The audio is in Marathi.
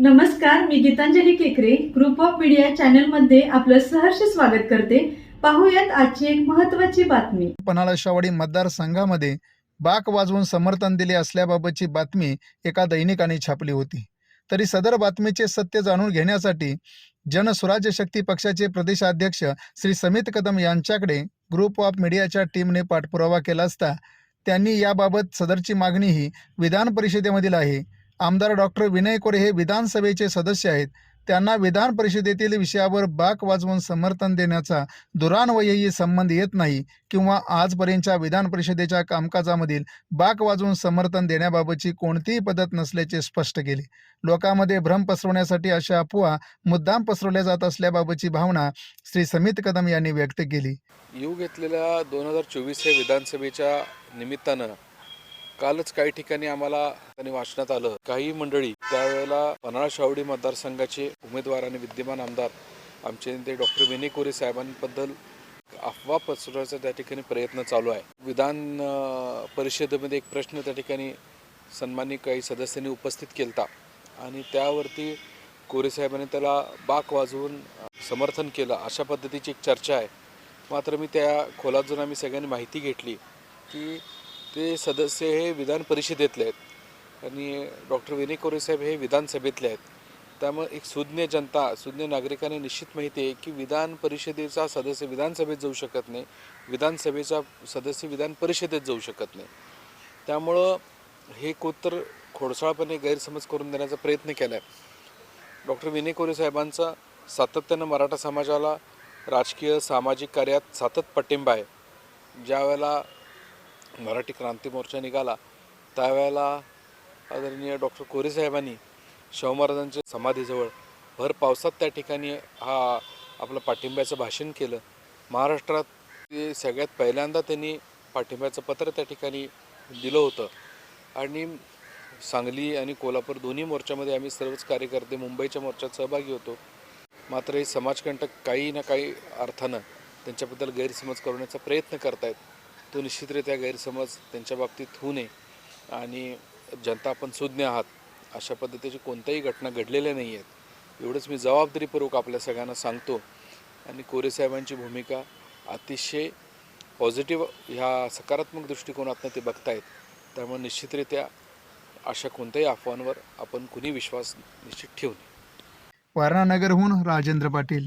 नमस्कार मी गीतांजली केकरे ग्रुप ऑफ मीडिया चॅनलमध्ये आपलं सहर्ष स्वागत करते. पाहूयात आजची एक महत्वाची बातमी. पन्हाळा शावडी मतदारसंघामध्ये बाक वाजवून समर्थन दिले असल्याबाबतची बातमी एका दैनिकाने छापली होती. तरी सदर बातमीचे सत्य जाणून घेण्यासाठी जनस्वराज्य शक्ती पक्षाचे प्रदेशाध्यक्ष श्री समित कदम यांच्याकडे ग्रुप ऑफ मीडियाच्या टीमने पाठपुरावा केला असता त्यांनी याबाबत सदरची मागणीही विधान परिषदेमधील आहे. आमदार डॉक्टर विनय कोरे हे विधानसभेचे सदस्य आहेत. त्यांना विधान परिषदेतील विषयावर बाक वाजवून समर्थन देण्याचा दुरान्वयही संबंध येत नाही किंवा आजपर्यंतच्या विधान परिषदेच्या कामकाजामधील बाक वाजवून समर्थन देण्याबाबतची कोणतीही पद्धत नसल्याचे स्पष्ट केले. लोकांमध्ये भ्रम पसरवण्यासाठी अशा अफवा मुद्दाम पसरवल्या जात असल्याबाबतची भावना श्री समित कदम यांनी व्यक्त केली. येऊ घेतलेल्या दोन हजार चोवीस या विधानसभेच्या निमित्तानं कालच काही ठिकाणी आम्हाला त्यांनी वाचण्यात आलं. काही मंडळी त्यावेळेला पन्हाळा शावडी मतदारसंघाचे उमेदवार आणि विद्यमान आमदार आमचे नेते डॉक्टर विनय कोरे साहेबांबद्दल अफवा पसरवायचा त्या ठिकाणी प्रयत्न चालू आहे. विधान परिषदेमध्ये एक प्रश्न त्या ठिकाणी सन्मानी काही सदस्यांनी उपस्थित केलता आणि त्यावरती कोरे साहेबांनी त्याला बाक वाजवून समर्थन केलं. अशा पद्धतीची एक चर्चा आहे. मात्र मी त्या खोलात जाऊन आम्ही सगळ्यांनी माहिती घेतली की ते सदस्य हे विधान परिषदेतले आहेत. आणि डॉक्टर विनय कोरे साहेब हे विधानसभेतले आहेत. त्यामुळे एक सुज्ञ जनता सुज्ञ नागरिकांना निश्चित माहिती आहे की विधान परिषदेचा सदस्य विधानसभेत जाऊ शकत नाही. विधानसभेचा सदस्य विधान परिषदेत जाऊ शकत नाही. त्यामुळं हे कोतर खोडसाळपणे गैरसमज करून देण्याचा प्रयत्न केला आहे डॉक्टर विनय कोरे साहेबांचा सातत्यानं मराठा समाजाला राजकीय सामाजिक कार्यात सतत पाठिंबा आहे. ज्या वेळेला मराठी क्रांती मोर्चा निघाला त्यावेळेला आदरणीय डॉक्टर कोरे साहेबांनी शाहू महाराजांच्या समाधीजवळ भर पावसात त्या ठिकाणी हा आपलं पाठिंब्याचं भाषण केलं. महाराष्ट्रात ते सगळ्यात पहिल्यांदा त्यांनी पाठिंब्याचं पत्र त्या ठिकाणी दिलं होतं. आणि सांगली आणि कोल्हापूर दोन्ही मोर्चामध्ये आम्ही सर्वच कार्यकर्ते मुंबईच्या मोर्चात सहभागी होतो. मात्र हे समाजकंटक काही ना काही अर्थानं त्यांच्याबद्दल गैरसमज करण्याचा प्रयत्न करतायत. तो निश्चितरित्या गैरसमज त्यांच्या बाबतीत होऊ नये. आणि जनता आपण सुज्ञ आहात अशा पद्धतीची कोणत्याही घटना घडलेल्या नाही आहेत. एवढंच मी जबाबदारीपूर्वक आपल्या सगळ्यांना सांगतो. आणि कोरे साहेबांची भूमिका अतिशय पॉझिटिव्ह ह्या सकारात्मक दृष्टिकोनातनं ते बघतायत. त्यामुळे निश्चितरित्या अशा कोणत्याही अफवांवर आपण कुणी विश्वास निश्चित ठेवू नये. वारणानगरहून राजेंद्र पाटील.